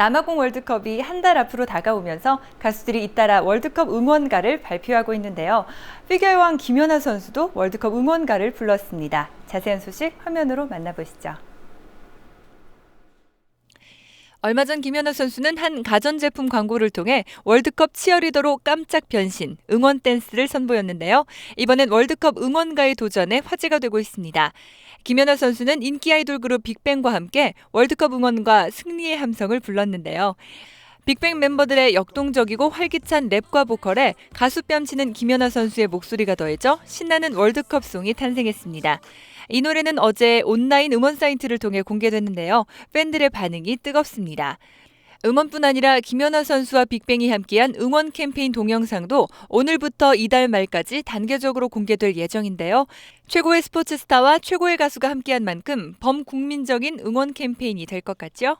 남아공 월드컵이 한 달 앞으로 다가오면서 가수들이 잇따라 월드컵 응원가를 발표하고 있는데요. 피겨의 왕 김연아 선수도 월드컵 응원가를 불렀습니다. 자세한 소식 화면으로 만나보시죠. 얼마 전 김연아 선수는 한 가전제품 광고를 통해 월드컵 치어리더로 깜짝 변신, 응원 댄스를 선보였는데요. 이번엔 월드컵 응원가의 도전에 화제가 되고 있습니다. 김연아 선수는 인기 아이돌 그룹 빅뱅과 함께 월드컵 응원과 승리의 함성을 불렀는데요. 빅뱅 멤버들의 역동적이고 활기찬 랩과 보컬에 가수 뺨치는 김연아 선수의 목소리가 더해져 신나는 월드컵 송이 탄생했습니다. 이 노래는 어제 온라인 음원 사이트를 통해 공개됐는데요. 팬들의 반응이 뜨겁습니다. 음원뿐 아니라 김연아 선수와 빅뱅이 함께한 응원 캠페인 동영상도 오늘부터 이달 말까지 단계적으로 공개될 예정인데요. 최고의 스포츠 스타와 최고의 가수가 함께한 만큼 범국민적인 응원 캠페인이 될 것 같죠?